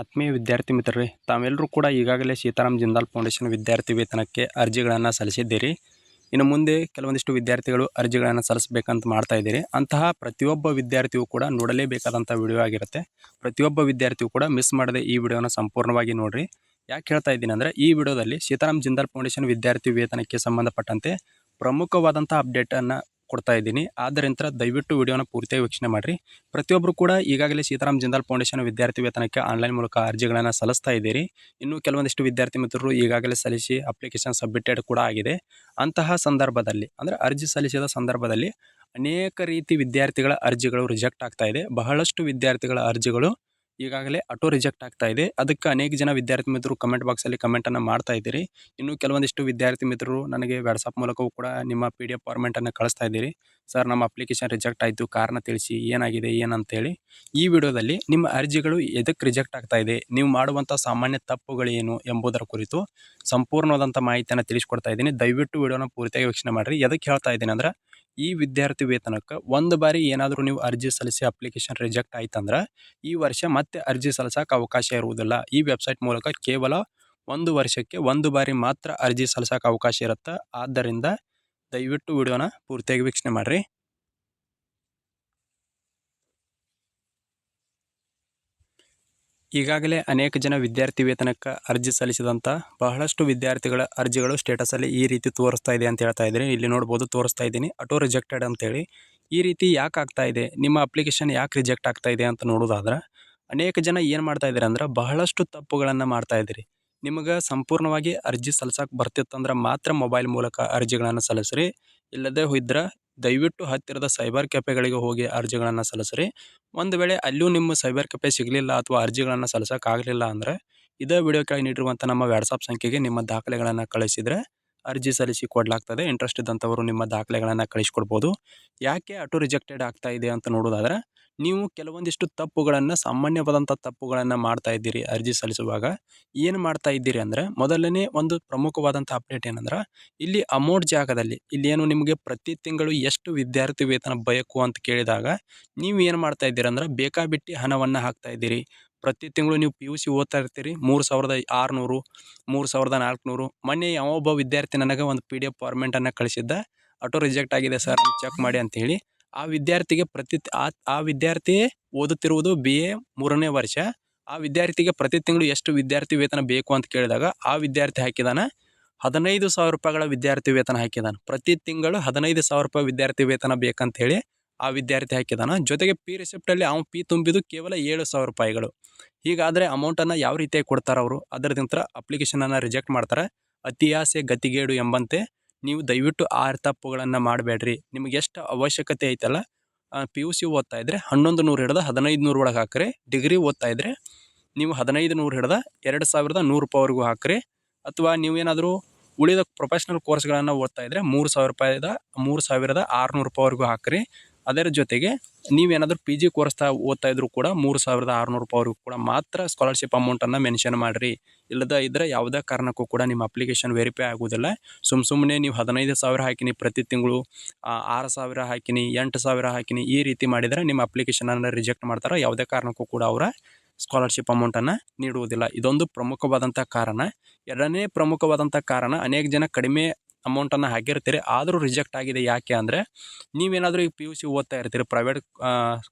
ಆತ್ಮೀಯ ವಿದ್ಯಾರ್ಥಿ ಮಿತ್ರರೇ, ತಾವೆಲ್ಲರೂ ಕೂಡ ಈಗಾಗಲೇ ಸೀತಾರಾಮ್ ಜಿಂದಾಲ್ ಫೌಂಡೇಶನ್ ವಿದ್ಯಾರ್ಥಿ ವೇತನಕ್ಕೆ ಅರ್ಜಿಗಳನ್ನು ಸಲ್ಲಿಸಿದ್ದೀರಿ. ಇನ್ನು ಮುಂದೆ ಕೆಲವೊಂದಿಷ್ಟು ವಿದ್ಯಾರ್ಥಿಗಳು ಅರ್ಜಿಗಳನ್ನು ಸಲ್ಲಿಸಬೇಕಂತ ಮಾಡ್ತಾ ಇದ್ದೀರಿ. ಅಂತಹ ಪ್ರತಿಯೊಬ್ಬ ವಿದ್ಯಾರ್ಥಿಯೂ ಕೂಡ ನೋಡಲೇಬೇಕಾದಂಥ ವಿಡಿಯೋ ಆಗಿರುತ್ತೆ. ಪ್ರತಿಯೊಬ್ಬ ವಿದ್ಯಾರ್ಥಿಯೂ ಕೂಡ ಮಿಸ್ ಮಾಡದೆ ಈ ವಿಡಿಯೋನ ಸಂಪೂರ್ಣವಾಗಿ ನೋಡಿರಿ. ಯಾಕೆ ಹೇಳ್ತಾ ಇದ್ದೀನಿ ಅಂದರೆ, ಈ ವಿಡಿಯೋದಲ್ಲಿ ಸೀತಾರಾಮ್ ಜಿಂದಾಲ್ ಫೌಂಡೇಶನ್ ವಿದ್ಯಾರ್ಥಿ ವೇತನಕ್ಕೆ ಸಂಬಂಧಪಟ್ಟಂತೆ ಪ್ರಮುಖವಾದಂಥ ಅಪ್ಡೇಟನ್ನು ಕೊಡ್ತಾ ಇದ್ದೀನಿ. ಆದ್ದರಿಂದ ದಯವಿಟ್ಟು ವಿಡಿಯೋನ ಪೂರ್ತಿಯಾಗಿ ವೀಕ್ಷಣೆ ಮಾಡಿರಿ. ಪ್ರತಿಯೊಬ್ಬರು ಕೂಡ ಈಗಾಗಲೇ ಸೀತಾರಾಮ್ ಜಿಂದಾಲ್ ಫೌಂಡೇಶನ್ ವಿದ್ಯಾರ್ಥಿ ವೇತನಕ್ಕೆ ಆನ್ಲೈನ್ ಮೂಲಕ ಅರ್ಜಿಗಳನ್ನು ಸಲ್ಲಿಸ್ತಾ ಇದ್ದೀರಿ. ಇನ್ನೂ ಕೆಲವೊಂದಿಷ್ಟು ವಿದ್ಯಾರ್ಥಿ ಮಿತ್ರರು ಈಗಾಗಲೇ ಸಲ್ಲಿಸಿ ಅಪ್ಲಿಕೇಶನ್ ಸಬ್ಮಿಟೆಡ್ ಕೂಡ ಆಗಿದೆ. ಅಂತಹ ಸಂದರ್ಭದಲ್ಲಿ, ಅಂದರೆ ಅರ್ಜಿ ಸಲ್ಲಿಸಿದ ಸಂದರ್ಭದಲ್ಲಿ ಅನೇಕ ರೀತಿ ವಿದ್ಯಾರ್ಥಿಗಳ ಅರ್ಜಿಗಳು ರಿಜೆಕ್ಟ್ ಆಗ್ತಾ ಇದೆ. ಬಹಳಷ್ಟು ವಿದ್ಯಾರ್ಥಿಗಳ ಅರ್ಜಿಗಳು ಈಗಾಗಲೇ ಆಟೋ ರಿಜೆಕ್ಟ್ ಆಗ್ತಾ ಇದೆ. ಅದಕ್ಕೆ ಅನೇಕ ಜನ ವಿದ್ಯಾರ್ಥಿ ಮಿತ್ರರು ಕಮೆಂಟ್ ಬಾಕ್ಸಲ್ಲಿ ಕಮೆಂಟನ್ನು ಮಾಡ್ತಾ ಇದ್ದೀರಿ. ಇನ್ನು ಕೆಲವೊಂದಿಷ್ಟು ವಿದ್ಯಾರ್ಥಿ ಮಿತ್ರರು ನನಗೆ ವಾಟ್ಸಪ್ ಮೂಲಕವೂ ಕೂಡ ನಿಮ್ಮ ಪಿ ಡಿ ಎಫ್ ಫಾರ್ಮೆಟನ್ನು ಕಳಿಸ್ತಾ ಇದ್ದೀರಿ. ಸರ್ ನಮ್ಮ ಅಪ್ಲಿಕೇಶನ್ ರಿಜೆಕ್ಟ್ ಆಯಿತು. ಕಾರಣ ತಿಳಿಸಿ, ಏನಾಗಿದೆ, ಏನಂತೇಳಿ. ಈ ವಿಡಿಯೋದಲ್ಲಿ ನಿಮ್ಮ ಅರ್ಜಿಗಳು ಎದಕ್ಕೆ ರಿಜೆಕ್ಟ್ ಆಗ್ತಾ ಇದೆ, ನೀವು ಮಾಡುವಂಥ ಸಾಮಾನ್ಯ ತಪ್ಪುಗಳೇನು ಎಂಬುದರ ಕುರಿತು ಸಂಪೂರ್ಣವಾದಂಥ ಮಾಹಿತಿಯನ್ನು ತಿಳಿಸ್ಕೊಡ್ತಾ ಇದ್ದೀನಿ. ದಯವಿಟ್ಟು ವಿಡಿಯೋನ ಪೂರ್ತಿಯಾಗಿ ವೀಕ್ಷಣೆ ಮಾಡಿರಿ. ಎದಕ್ಕೆ ಹೇಳ್ತಾ ಇದ್ದೀನಿ ಅಂದ್ರೆ ಈ ವಿದ್ಯಾರ್ಥಿ ವೇತನಕ್ಕೆ ಒಂದು ಬಾರಿ ಏನಾದರೂ ನೀವು ಅರ್ಜಿ ಸಲ್ಲಿಸಿ ಅಪ್ಲಿಕೇಶನ್ ರಿಜೆಕ್ಟ್ ಆಯ್ತಂದ್ರೆ ಈ ವರ್ಷ ಮತ್ತೆ ಅರ್ಜಿ ಸಲ್ಲಿಸೋಕೆ ಅವಕಾಶ ಇರುವುದಿಲ್ಲ. ಈ ವೆಬ್ಸೈಟ್ ಮೂಲಕ ಕೇವಲ ಒಂದು ವರ್ಷಕ್ಕೆ ಒಂದು ಬಾರಿ ಮಾತ್ರ ಅರ್ಜಿ ಸಲ್ಲಿಸೋಕೆ ಅವಕಾಶ ಇರುತ್ತೆ. ಆದ್ದರಿಂದ ದಯವಿಟ್ಟು ವಿಡಿಯೋನ ಪೂರ್ತಿಯಾಗಿ ವೀಕ್ಷಣೆ ಮಾಡಿರಿ. ಈಗಾಗಲೇ ಅನೇಕ ಜನ ವಿದ್ಯಾರ್ಥಿ ವೇತನಕ್ಕೆ ಅರ್ಜಿ ಸಲ್ಲಿಸಿದಂಥ ಬಹಳಷ್ಟು ವಿದ್ಯಾರ್ಥಿಗಳ ಅರ್ಜಿಗಳು ಸ್ಟೇಟಸಲ್ಲಿ ಈ ರೀತಿ ತೋರಿಸ್ತಾ ಇದೆ ಅಂತ ಹೇಳ್ತಾ ಇದ್ದೀನಿ. ಇಲ್ಲಿ ನೋಡ್ಬೋದು, ತೋರಿಸ್ತಾ ಇದ್ದೀನಿ. ಆಟೋ ರಿಜೆಕ್ಟೆಡ್ ಅಂತೇಳಿ. ಈ ರೀತಿ ಯಾಕೆ ಆಗ್ತಾ ಇದೆ? ನಿಮ್ಮ ಅಪ್ಲಿಕೇಶನ್ ಯಾಕೆ ರಿಜೆಕ್ಟ್ ಆಗ್ತಾ ಇದೆ ಅಂತ ನೋಡೋದಾದ್ರೆ ಅನೇಕ ಜನ ಏನು ಮಾಡ್ತಾ ಇದ್ದೀರಿ ಅಂದ್ರೆ ಬಹಳಷ್ಟು ತಪ್ಪುಗಳನ್ನು ಮಾಡ್ತಾ ಇದ್ದೀರಿ. ನಿಮಗೆ ಸಂಪೂರ್ಣವಾಗಿ ಅರ್ಜಿ ಸಲ್ಸಕ್ಕೆ ಬರ್ತಿತ್ತಂದ್ರೆ ಮಾತ್ರ ಮೊಬೈಲ್ ಮೂಲಕ ಅರ್ಜಿಗಳನ್ನು ಸಲ್ಲಿಸ್ರಿ. ಇಲ್ಲದೆ ಹೋದ್ರೆ ದಯವಿಟ್ಟು ಹತ್ತಿರದ ಸೈಬರ್ ಕೆಫೆಗಳಿಗೆ ಹೋಗಿ ಅರ್ಜಿಗಳನ್ನು ಸಲ್ಲಿಸ್ರಿ. ಒಂದು ವೇಳೆ ಅಲ್ಲೂ ನಿಮ್ಮ ಸೈಬರ್ ಕೆಫೆ ಸಿಗಲಿಲ್ಲ ಅಥವಾ ಅರ್ಜಿಗಳನ್ನು ಸಲ್ಲಿಸೋಕ್ಕಾಗಲಿಲ್ಲ ಅಂದರೆ, ಇದೇ ವಿಡಿಯೋ ಕೆಳಗೆ ನೀಡಿರುವಂಥ ನಮ್ಮ ವಾಟ್ಸಪ್ ಸಂಖ್ಯೆಗೆ ನಿಮ್ಮ ದಾಖಲೆಗಳನ್ನು ಕಳಿಸಿದರೆ ಅರ್ಜಿ ಸಲ್ಲಿಸಿ ಕೊಡಲಾಗ್ತದೆ. ಇಂಟ್ರೆಸ್ಟ್ ಇದ್ದಂಥವರು ನಿಮ್ಮ ದಾಖಲೆಗಳನ್ನು ಕಳಿಸ್ಕೊಡ್ಬೋದು. ಯಾಕೆ ಆಟೋ ರಿಜೆಕ್ಟೆಡ್ ಆಗ್ತಾ ಇದೆ ಅಂತ ನೋಡೋದಾದ್ರೆ ನೀವು ಕೆಲವೊಂದಿಷ್ಟು ತಪ್ಪುಗಳನ್ನು ಸಾಮಾನ್ಯವಾದಂಥ ತಪ್ಪುಗಳನ್ನು ಮಾಡ್ತಾ ಇದ್ದೀರಿ ಅರ್ಜಿ ಸಲ್ಲಿಸುವಾಗ, ಏನು ಮಾಡ್ತಾ ಇದ್ದೀರಿ ಅಂದರೆ, ಮೊದಲನೇ ಒಂದು ಪ್ರಮುಖವಾದಂಥ ಅಪ್ಡೇಟ್ ಏನಂದ್ರೆ, ಇಲ್ಲಿ ಅಮೌಂಟ್ ಜಾಗದಲ್ಲಿ, ಇಲ್ಲಿ ಏನು ನಿಮಗೆ ಪ್ರತಿ ತಿಂಗಳು ಎಷ್ಟು ವಿದ್ಯಾರ್ಥಿ ವೇತನ ಬೇಕು ಅಂತ ಕೇಳಿದಾಗ, ನೀವು ಏನು ಮಾಡ್ತಾ ಇದ್ದೀರಿ ಅಂದ್ರೆ, ಬೇಕಾಬಿಟ್ಟಿ ಹಣವನ್ನು ಹಾಕ್ತಾ ಇದ್ದೀರಿ. ಪ್ರತಿ ತಿಂಗಳು ನೀವು ಪಿ ಯು ಸಿ ಓದ್ತಾ ಇರ್ತೀರಿ, ಮೂರು ಸಾವಿರದ ಆರುನೂರು, ಮೂರು ಸಾವಿರದ ನಾಲ್ಕುನೂರು, ಮೊನ್ನೆ ಯಾವೊಬ್ಬ ವಿದ್ಯಾರ್ಥಿ ನನಗೆ ಒಂದು ಪಿ ಡಿ ಎಫ್ ಫಾರ್ಮೆಟನ್ನು ಕಳಿಸಿದ್ದ ಆಟೋ ರಿಜೆಕ್ಟ್ ಆಗಿದೆ ಸರ್ ಚೆಕ್ ಮಾಡಿ ಅಂತೇಳಿ ಆ ವಿದ್ಯಾರ್ಥಿಗೆ ಪ್ರತಿ ಆ ಆ ವಿದ್ಯಾರ್ಥಿ ಓದುತ್ತಿರುವುದು ಬಿ ಎ ಮೂರನೇ ವರ್ಷ. ಆ ವಿದ್ಯಾರ್ಥಿಗೆ ಪ್ರತಿ ತಿಂಗಳು ಎಷ್ಟು ವಿದ್ಯಾರ್ಥಿ ವೇತನ ಬೇಕು ಅಂತ ಕೇಳಿದಾಗ ಆ ವಿದ್ಯಾರ್ಥಿ ಹಾಕಿದಾನೆ ಹದಿನೈದು ಸಾವಿರ ರೂಪಾಯಿಗಳ ವಿದ್ಯಾರ್ಥಿ ವೇತನ ಹಾಕಿದಾನೆ. ಪ್ರತಿ ತಿಂಗಳು ಹದಿನೈದು ಸಾವಿರ ರೂಪಾಯಿ ವಿದ್ಯಾರ್ಥಿ ವೇತನ ಬೇಕಂತ ಹೇಳಿ ಆ ವಿದ್ಯಾರ್ಥಿ ಹಾಕಿದಾನ. ಜೊತೆಗೆ ಪಿ ರಿಸಿಪ್ಟಲ್ಲಿ ಅವನು ಪಿ ತುಂಬಿದ್ದು ಕೇವಲ ಏಳು ಸಾವಿರ ರೂಪಾಯಿಗಳು. ಹೀಗಾದರೆ ಅಮೌಂಟನ್ನು ಯಾವ ರೀತಿಯಾಗಿ ಕೊಡ್ತಾರೆ ಅವರು? ಅದರದಿಂತ ಅಪ್ಲಿಕೇಶನನ್ನು ರಿಜೆಕ್ಟ್ ಮಾಡ್ತಾರೆ. ಅತಿಯಾಸೆ ಗತಿಗೇಡು ಎಂಬಂತೆ ನೀವು ದಯವಿಟ್ಟು ಆ ತಪ್ಪುಗಳನ್ನು ಮಾಡಬೇಡ್ರಿ. ನಿಮ್ಗೆ ಎಷ್ಟು ಅವಶ್ಯಕತೆ ಐತಲ್ಲ ಪಿ ಯು ಸಿ ಓದ್ತಾ ಇದ್ದರೆ ಹನ್ನೊಂದು ನೂರು ಹಿಡ್ದು ಹದಿನೈದು ನೂರು ಒಳಗೆ ಹಾಕ್ರಿ. ಡಿಗ್ರಿ ಓದ್ತಾ ಇದ್ದರೆ ನೀವು ಹದಿನೈದು ನೂರು ಹಿಡ್ದು ಎರಡು ಸಾವಿರದ ನೂರು ರೂಪಾಯಿವರೆಗೂ ಹಾಕ್ರಿ. ಅಥವಾ ನೀವೇನಾದರೂ ಉಳಿದ ಪ್ರೊಫೆಷ್ನಲ್ ಕೋರ್ಸ್ಗಳನ್ನು ಓದ್ತಾ ಇದ್ದರೆ ಮೂರು ಸಾವಿರ ರೂಪಾಯಿದ ಮೂರು ಸಾವಿರದ ಆರುನೂರು ರೂಪಾಯಿವರೆಗೂ ಹಾಕ್ರಿ. ಅದರ ಜೊತೆಗೆ ನೀವೇನಾದರೂ ಪಿ ಜಿ ಕೋರ್ಸ್ ತಾ ಓದ್ತಾ ಇದ್ರೂ ಕೂಡ ಮೂರು ಸಾವಿರದ ಆರುನೂರು ರೂಪಾಯಿವರೆಗೂ ಕೂಡ ಮಾತ್ರ ಸ್ಕಾಲರ್ಶಿಪ್ ಅಮೌಂಟನ್ನು ಮೆನ್ಷನ್ ಮಾಡಿರಿ. ಇಲ್ಲದ ಇದ್ರೆ ಯಾವುದೇ ಕಾರಣಕ್ಕೂ ಕೂಡ ನಿಮ್ಮ ಅಪ್ಲಿಕೇಶನ್ ವೆರಿಫೈ ಆಗೋದಿಲ್ಲ ಸುಮ್ಮ ಸುಮ್ಮನೆ ನೀವು ಹದಿನೈದು ಸಾವಿರ ಹಾಕಿನಿ, ಪ್ರತಿ ತಿಂಗಳು ಆರು ಸಾವಿರ ಹಾಕಿನಿ, ಎಂಟು ಸಾವಿರ ಹಾಕಿನಿ, ಈ ರೀತಿ ಮಾಡಿದರೆ ನಿಮ್ಮ ಅಪ್ಲಿಕೇಶನನ್ನು ರಿಜೆಕ್ಟ್ ಮಾಡ್ತಾರೆ. ಯಾವುದೇ ಕಾರಣಕ್ಕೂ ಕೂಡ ಅವರ ಸ್ಕಾಲರ್ಶಿಪ್ ಅಮೌಂಟನ್ನು ನೀಡುವುದಿಲ್ಲ. ಇದೊಂದು ಪ್ರಮುಖವಾದಂಥ ಕಾರಣ. ಎರಡನೇ ಪ್ರಮುಖವಾದಂಥ ಕಾರಣ, ಅನೇಕ ಜನ ಕಡಿಮೆ ಅಮೌಂಟನ್ನು ಹಾಕಿರ್ತೀರಿ. ಆದರೂ ರಿಜೆಕ್ಟ್ ಆಗಿದೆ ಯಾಕೆ ಅಂದರೆ, ನೀವೇನಾದರೂ ಈ ಪಿ ಯು ಸಿ ಓದ್ತಾ ಇರ್ತೀರಿ ಪ್ರೈವೇಟ್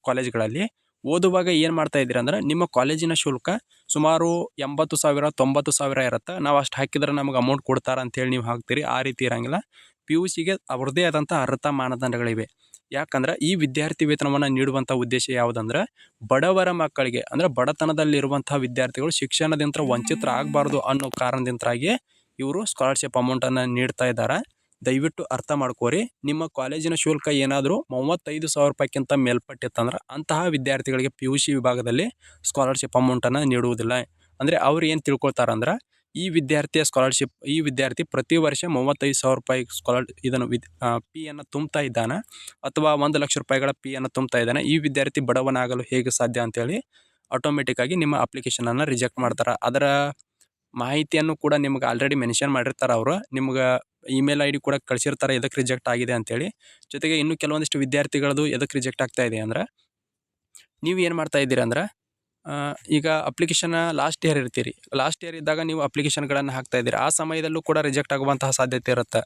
ಕಾಲೇಜ್ಗಳಲ್ಲಿ ಓದುವಾಗ ಏನು ಮಾಡ್ತಾ ಇದ್ದೀರಿ ಅಂದ್ರೆ, ನಿಮ್ಮ ಕಾಲೇಜಿನ ಶುಲ್ಕ ಸುಮಾರು ಎಂಬತ್ತು ಸಾವಿರ, ತೊಂಬತ್ತು ಸಾವಿರ ಇರುತ್ತೆ. ನಾವು ಅಷ್ಟು ಹಾಕಿದ್ರೆ ನಮಗೆ ಅಮೌಂಟ್ ಕೊಡ್ತಾರೆ ಅಂತೇಳಿ ನೀವು ಹಾಕ್ತೀರಿ. ಆ ರೀತಿ ಇರೋಂಗಿಲ್ಲ. ಪಿ ಯು ಸಿಗೆ ಅವ್ರದ್ದೇ ಆದಂಥ ಅರ್ಹತಾ ಮಾನದಂಡಗಳಿವೆ ಯಾಕಂದ್ರೆ ಈ ವಿದ್ಯಾರ್ಥಿ ವೇತನವನ್ನು ನೀಡುವಂಥ ಉದ್ದೇಶ ಯಾವುದಂದ್ರೆ, ಬಡವರ ಮಕ್ಕಳಿಗೆ, ಅಂದರೆ ಬಡತನದಲ್ಲಿರುವಂಥ ವಿದ್ಯಾರ್ಥಿಗಳು ಶಿಕ್ಷಣದಿಂದ ವಂಚಿತರಾಗಬಾರ್ದು ಅನ್ನೋ ಕಾರಣದಿಂದಾಗಿ ಇವರು ಸ್ಕಾಲರ್ಶಿಪ್ ಅಮೌಂಟನ್ನು ನೀಡ್ತಾ ಇದ್ದಾರೆ. ದಯವಿಟ್ಟು ಅರ್ಥ ಮಾಡ್ಕೋರಿ. ನಿಮ್ಮ ಕಾಲೇಜಿನ ಶುಲ್ಕ ಏನಾದರೂ ಮೂವತ್ತೈದು ಸಾವಿರ ರೂಪಾಯಿಕ್ಕಿಂತ ಮೇಲ್ಪಟ್ಟಿತ್ತಂದ್ರೆ ಅಂತಹ ವಿದ್ಯಾರ್ಥಿಗಳಿಗೆ ಪಿ ಯು ಸಿ ವಿಭಾಗದಲ್ಲಿ ಸ್ಕಾಲರ್ಶಿಪ್ ಅಮೌಂಟನ್ನು ನೀಡುವುದಿಲ್ಲ. ಅಂದರೆ ಅವ್ರು ಏನು ತಿಳ್ಕೊಳ್ತಾರಂದ್ರೆ ಈ ವಿದ್ಯಾರ್ಥಿಯ ಸ್ಕಾಲರ್ಶಿಪ್ ಈ ವಿದ್ಯಾರ್ಥಿ ಪ್ರತಿ ವರ್ಷ ಮೂವತ್ತೈದು ಸಾವಿರ ರೂಪಾಯಿ ಸ್ಕಾಲರ್ ಇದನ್ನು ವಿದ್ ಪಿಯನ್ನು ತುಂಬ್ತಾ ಇದ್ದಾನೆ ಅಥವಾ ಒಂದು ಲಕ್ಷ ರೂಪಾಯಿಗಳ ಪಿಯನ್ನು ತುಂಬ್ತಾ ಇದ್ದಾನೆ. ಈ ವಿದ್ಯಾರ್ಥಿ ಬಡವನಾಗಲು ಹೇಗೆ ಸಾಧ್ಯ ಅಂತೇಳಿ ಆಟೋಮೆಟಿಕ್ಕಾಗಿ ನಿಮ್ಮ ಅಪ್ಲಿಕೇಶನನ್ನು ರಿಜೆಕ್ಟ್ ಮಾಡ್ತಾರೆ. ಅದರ ಮಾಹಿತಿಯನ್ನು ಕೂಡ ನಿಮ್ಗೆ ಆಲ್ರೆಡಿ ಮೆನ್ಷನ್ ಮಾಡಿರ್ತಾರೆ ಅವರು. ನಿಮ್ಗೆ ಇಮೇಲ್ ಐ ಡಿ ಕೂಡ ಕಳಿಸಿರ್ತಾರೆ ಎದಕ್ಕೆ ರಿಜೆಕ್ಟ್ ಆಗಿದೆ ಅಂತೇಳಿ. ಜೊತೆಗೆ ಇನ್ನು ಕೆಲವೊಂದಿಷ್ಟು ವಿದ್ಯಾರ್ಥಿಗಳದು ಎದಕ್ಕೆ ರಿಜೆಕ್ಟ್ ಆಗ್ತಾ ಇದೆ ಅಂದ್ರೆ, ನೀವು ಏನು ಮಾಡ್ತಾ ಇದ್ದೀರಾ ಅಂದ್ರೆ ಈಗ ಅಪ್ಲಿಕೇಶನ್ ಲಾಸ್ಟ್ ಇಯರ್ ಇರ್ತೀರಿ. ಲಾಸ್ಟ್ ಇಯರ್ ಇದ್ದಾಗ ನೀವು ಅಪ್ಲಿಕೇಶನ್ಗಳನ್ನು ಹಾಕ್ತಾ ಇದ್ದೀರಿ. ಆ ಸಮಯದಲ್ಲೂ ಕೂಡ ರಿಜೆಕ್ಟ್ ಆಗುವಂತಹ ಸಾಧ್ಯತೆ ಇರುತ್ತೆ.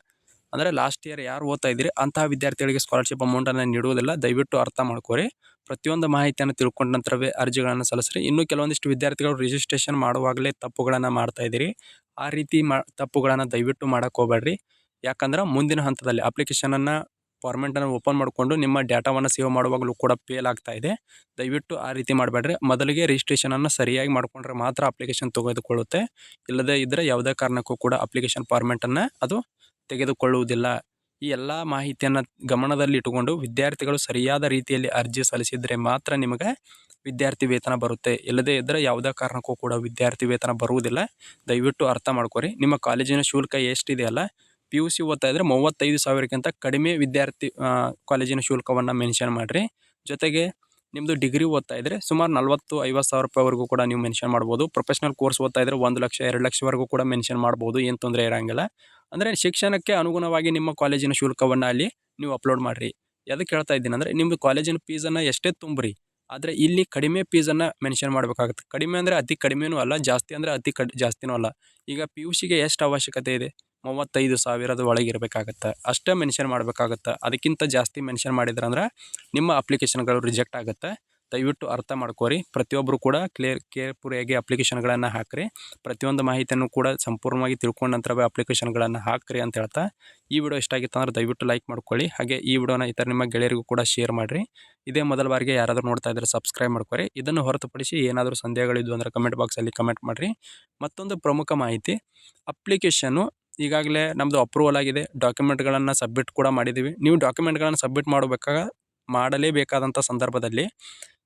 ಅಂದರೆ ಲಾಸ್ಟ್ ಇಯರ್ ಯಾರು ಓದ್ತಾ ಇದ್ದೀರಿ ಅಂತಹ ವಿದ್ಯಾರ್ಥಿಗಳಿಗೆ ಸ್ಕಾಲರ್ಶಿಪ್ ಅಮೌಂಟನ್ನು ನೀಡುವುದಿಲ್ಲ. ದಯವಿಟ್ಟು ಅರ್ಥ ಮಾಡ್ಕೋರಿ ಪ್ರತಿಯೊಂದು ಮಾಹಿತಿಯನ್ನು ತಿಳ್ಕೊಂಡ ನಂತರವೇ ಅರ್ಜಿಗಳನ್ನು ಸಲ್ಲಿಸ್ರಿ. ಇನ್ನೂ ಕೆಲವೊಂದಿಷ್ಟು ವಿದ್ಯಾರ್ಥಿಗಳು ರಿಜಿಸ್ಟ್ರೇಷನ್ ಮಾಡುವಾಗಲೇ ತಪ್ಪುಗಳನ್ನು ಮಾಡ್ತಾ ಇದ್ದೀರಿ. ಆ ರೀತಿ ಮಾ, ತಪ್ಪುಗಳನ್ನು ದಯವಿಟ್ಟು ಮಾಡಕ್ಕೆ ಹೋಗ್ಬೇಡ್ರಿ. ಯಾಕಂದ್ರೆ ಮುಂದಿನ ಹಂತದಲ್ಲಿ ಅಪ್ಲಿಕೇಶನನ್ನು ಫಾರ್ಮೆಟನ್ನು ಓಪನ್ ಮಾಡಿಕೊಂಡು ನಿಮ್ಮ ಡೇಟಾವನ್ನು ಸೇವ್ ಮಾಡುವಾಗಲೂ ಕೂಡ ಫೇಲ್ ಆಗ್ತಾ ಇದೆ. ದಯವಿಟ್ಟು ಆ ರೀತಿ ಮಾಡಬೇಡ್ರಿ. ಮೊದಲಿಗೆ ರಿಜಿಸ್ಟ್ರೇಷನನ್ನು ಸರಿಯಾಗಿ ಮಾಡಿಕೊಂಡ್ರೆ ಮಾತ್ರ ಅಪ್ಲಿಕೇಶನ್ ತೆಗೆದುಕೊಳ್ಳುತ್ತೆ. ಇಲ್ಲದೇ ಇದ್ದರೆ ಯಾವುದೇ ಕಾರಣಕ್ಕೂ ಕೂಡ ಅಪ್ಲಿಕೇಶನ್ ಫಾರ್ಮೆಂಟನ್ನು ಅದು ತೆಗೆದುಕೊಳ್ಳುವುದಿಲ್ಲ. ಈ ಎಲ್ಲ ಮಾಹಿತಿಯನ್ನು ಗಮನದಲ್ಲಿ ಇಟ್ಟುಕೊಂಡು ವಿದ್ಯಾರ್ಥಿಗಳು ಸರಿಯಾದ ರೀತಿಯಲ್ಲಿ ಅರ್ಜಿ ಸಲ್ಲಿಸಿದರೆ ಮಾತ್ರ ನಿಮಗೆ ವಿದ್ಯಾರ್ಥಿ ವೇತನ ಬರುತ್ತೆ. ಇಲ್ಲದೇ ಇದ್ದರೆ ಯಾವುದೇ ಕಾರಣಕ್ಕೂ ಕೂಡ ವಿದ್ಯಾರ್ಥಿ ವೇತನ ಬರುವುದಿಲ್ಲ. ದಯವಿಟ್ಟು ಅರ್ಥ ಮಾಡ್ಕೊರಿ. ನಿಮ್ಮ ಕಾಲೇಜಿನ ಶುಲ್ಕ ಎಷ್ಟಿದೆಯಲ್ಲ ಪಿ ಯು ಸಿ ಓದ್ತಾ ಇದ್ದರೆ ಮೂವತ್ತೈದು ಸಾವಿರಕ್ಕಿಂತ ಕಡಿಮೆ ವಿದ್ಯಾರ್ಥಿ ಕಾಲೇಜಿನ ಶುಲ್ಕವನ್ನು ಮೆನ್ಷನ್ ಮಾಡಿರಿ. ಜೊತೆಗೆ ನಿಮ್ಮದು ಡಿಗ್ರಿ ಓದ್ತಾ ಇದ್ದರೆ ಸುಮಾರು ನಲ್ವತ್ತು, ಐವತ್ತು ಸಾವಿರ ರೂಪಾಯಿವರೆಗೂ ಕೂಡ ನೀವು ಮೆನ್ಷನ್ ಮಾಡ್ಬೋದು. ಪ್ರೊಫೆಷ್ನಲ್ ಕೋರ್ಸ್ ಓದ್ತಾ ಇದ್ದರೆ ಒಂದು ಲಕ್ಷ, ಎರಡು ಲಕ್ಷವರೆಗೂ ಕೂಡ ಮೆನ್ಷನ್ ಮಾಡ್ಬೋದು. ಏನು ತೊಂದರೆ ಇರೋಂಗಿಲ್ಲ. ಅಂದರೆ ಶಿಕ್ಷಣಕ್ಕೆ ಅನುಗುಣವಾಗಿ ನಿಮ್ಮ ಕಾಲೇಜಿನ ಶುಲ್ಕವನ್ನು ಅಲ್ಲಿ ನೀವು ಅಪ್ಲೋಡ್ ಮಾಡಿರಿ. ಎದಕ್ಕೆ ಹೇಳ್ತಾ ಇದ್ದೀನಿ ಅಂದರೆ ನಿಮ್ಮದು ಕಾಲೇಜಿನ ಫೀಸನ್ನು ಎಷ್ಟೇ ತುಂಬ್ರಿ, ಆದರೆ ಇಲ್ಲಿ ಕಡಿಮೆ ಫೀಸನ್ನು ಮೆನ್ಷನ್ ಮಾಡಬೇಕಾಗುತ್ತೆ. ಕಡಿಮೆ ಅಂದರೆ ಅತಿ ಕಡಿಮೆನೂ ಅಲ್ಲ, ಜಾಸ್ತಿ ಅಂದರೆ ಅತಿ ಕಡ್, ಜಾಸ್ತಿನೂ ಅಲ್ಲ. ಈಗ ಪಿ ಯು ಸಿಗೆ ಎಷ್ಟು ಅವಶ್ಯಕತೆ ಇದೆ? ಮೂವತ್ತೈದು ಸಾವಿರದ ಒಳಗೆ ಇರಬೇಕಾಗತ್ತೆ. ಅಷ್ಟೇ ಮೆನ್ಷನ್ ಮಾಡಬೇಕಾಗತ್ತೆ. ಅದಕ್ಕಿಂತ ಜಾಸ್ತಿ ಮೆನ್ಷನ್ ಮಾಡಿದ್ರಂದ್ರೆ ನಿಮ್ಮ ಅಪ್ಲಿಕೇಶನ್ಗಳು ರಿಜೆಕ್ಟ್ ಆಗುತ್ತೆ. ದಯವಿಟ್ಟು ಅರ್ಥ ಮಾಡ್ಕೋರಿ. ಪ್ರತಿಯೊಬ್ಬರು ಕೂಡ ಕ್ಲಿಯರ್ ಕೇರ್ಪುರಿಯಾಗಿ ಅಪ್ಲಿಕೇಶನ್ಗಳನ್ನು ಹಾಕ್ರಿ. ಪ್ರತಿಯೊಂದು ಮಾಹಿತಿಯನ್ನು ಕೂಡ ಸಂಪೂರ್ಣವಾಗಿ ತಿಳ್ಕೊಂಡ ನಂತರವೇ ಅಪ್ಲಿಕೇಶನ್ಗಳನ್ನು ಹಾಕ್ರಿ ಅಂತ ಹೇಳ್ತಾ ಈ ವಿಡಿಯೋ ಇಷ್ಟ ಆಗಿತ್ತು ಅಂದ್ರೆ ದಯವಿಟ್ಟು ಲೈಕ್ ಮಾಡ್ಕೊಳ್ಳಿ. ಹಾಗೆ ಈ ವಿಡಿಯೋನ ಇತರ ನಿಮ್ಮ ಗೆಳೆಯರಿಗೂ ಕೂಡ ಶೇರ್ ಮಾಡಿರಿ. ಇದೇ ಮೊದಲ ಬಾರಿಗೆ ಯಾರಾದರೂ ನೋಡ್ತಾ ಇದ್ದರೆ ಸಬ್ಸ್ಕ್ರೈಬ್ ಮಾಡ್ಕೊರಿ. ಇದನ್ನು ಹೊರತುಪಡಿಸಿ ಏನಾದರೂ ಸಂದೇಹಗಳಿದ್ವು ಅಂದರೆ ಕಮೆಂಟ್ ಬಾಕ್ಸಲ್ಲಿ ಕಮೆಂಟ್ ಮಾಡಿರಿ. ಮತ್ತೊಂದು ಪ್ರಮುಖ ಮಾಹಿತಿ. ಅಪ್ಲಿಕೇಶನ್ನು ಈಗಾಗಲೇ ನಮ್ಮದು ಅಪ್ರೂವಲ್ ಆಗಿದೆ. ಡಾಕ್ಯುಮೆಂಟ್ಗಳನ್ನು ಸಬ್ಮಿಟ್ ಕೂಡ ಮಾಡಿದ್ದೀವಿ ನೀವು ಡಾಕ್ಯುಮೆಂಟ್ಗಳನ್ನು ಸಬ್ಮಿಟ್ ಮಾಡಬೇಕಾಗ ಮಾಡಲೇಬೇಕಾದಂಥ ಸಂದರ್ಭದಲ್ಲಿ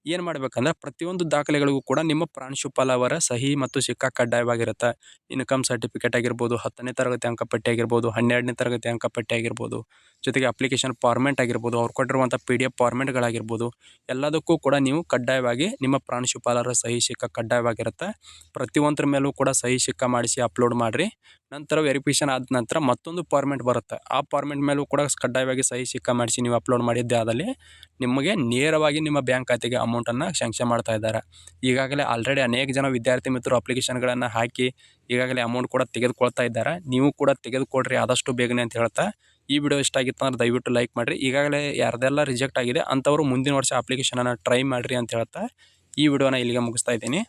ಏನು ಮಾಡ್ಬೇಕಂದ್ರೆ ಪ್ರತಿಯೊಂದು ದಾಖಲೆಗಳಿಗೂ ಕೂಡ ನಿಮ್ಮ ಪ್ರಾಂಶುಪಾಲ ಅವರ ಸಹಿ ಮತ್ತು ಸಿಕ್ಕ ಕಡ್ಡಾಯವಾಗಿರುತ್ತೆ. ಇನ್ಕಮ್ ಸರ್ಟಿಫಿಕೇಟ್ ಆಗಿರ್ಬೋದು, ಹತ್ತನೇ ತರಗತಿ ಅಂಕಪಟ್ಟಿ ಆಗಿರ್ಬೋದು, ಹನ್ನೆರಡನೇ ತರಗತಿ ಅಂಕಪಟ್ಟಿ ಆಗಿರ್ಬೋದು. ಜೊತೆಗೆ ಅಪ್ಲಿಕೇಶನ್ ಫಾರ್ಮೆಟ್ ಆಗಿರ್ಬೋದು, ಅವ್ರು ಕೊಟ್ಟಿರುವಂಥ ಪಿ ಡಿ ಎಫ್ ಫಾರ್ಮೆಟ್ಗಳಾಗಿರ್ಬೋದು ಎಲ್ಲದಕ್ಕೂ ಕೂಡ ನೀವು ಕಡ್ಡಾಯವಾಗಿ ನಿಮ್ಮ ಪ್ರಾಂಶುಪಾಲರ ಸಹಿ ಸಿಕ್ಕ ಕಡ್ಡಾಯವಾಗಿರುತ್ತೆ. ಪ್ರತಿಯೊಂದರ ಮೇಲೂ ಕೂಡ ಸಹಿ ಸಿಕ್ಕ ಮಾಡಿಸಿ ಅಪ್ಲೋಡ್ ಮಾಡಿರಿ. ನಂತರ ವೆರಿಫಿಕೇಷನ್ ಆದ ನಂತರ ಮತ್ತೊಂದು ಫಾರ್ಮೆಟ್ ಬರುತ್ತೆ. ಆ ಫಾರ್ಮೆಟ್ ಮೇಲೂ ಕೂಡ ಕಡ್ಡಾಯವಾಗಿ ಸಹಿ ಸಿಕ್ಕ ಮಾಡಿಸಿ ನೀವು ಅಪ್ಲೋಡ್ ಮಾಡಿದ್ದೆ ಆದಲ್ಲಿ ನಿಮಗೆ ನೇರವಾಗಿ ನಿಮ್ಮ ಬ್ಯಾಂಕ್ ಖಾತೆಗೆ ಅಮೌಂಟನ್ನು ಶಾಂಕ್ಷನ್ ಮಾಡ್ತಾ ಇದ್ದಾರೆ. ಈಗಾಗಲೇ ಆಲ್ರೆಡಿ ಅನೇಕ ಜನ ವಿದ್ಯಾರ್ಥಿ ಮಿತ್ರರು ಅಪ್ಲಿಕೇಶನ್ಗಳನ್ನು ಹಾಕಿ ಈಗಾಗಲೇ ಅಮೌಂಟ್ ಕೂಡ ತೆಗೆದುಕೊಳ್ತಾ ಇದ್ದಾರೆ. ನೀವು ಕೂಡ ತೆಗೆದುಕೊಡ್ರಿ ಆದಷ್ಟು ಬೇಗನೆ ಅಂತ ಹೇಳ್ತಾ ಈ ವಿಡಿಯೋ ಇಷ್ಟ ಆಗಿತ್ತು ಅಂದ್ರೆ ದಯವಿಟ್ಟು ಲೈಕ್ ಮಾಡಿರಿ. ಈಗಾಗಲೇ ಯಾರ್ದೆಲ್ಲ ರಿಜೆಕ್ಟ್ ಆಗಿದೆ ಅಂಥವರು ಮುಂದಿನ ವರ್ಷ ಅಪ್ಲಿಕೇಶನನ್ನು ಟ್ರೈ ಮಾಡಿರಿ ಅಂತ ಹೇಳ್ತಾ ಈ ವಿಡಿಯೋನ ಇಲ್ಲಿಗೆ ಮುಗಿಸ್ತಾ ಇದ್ದೀನಿ.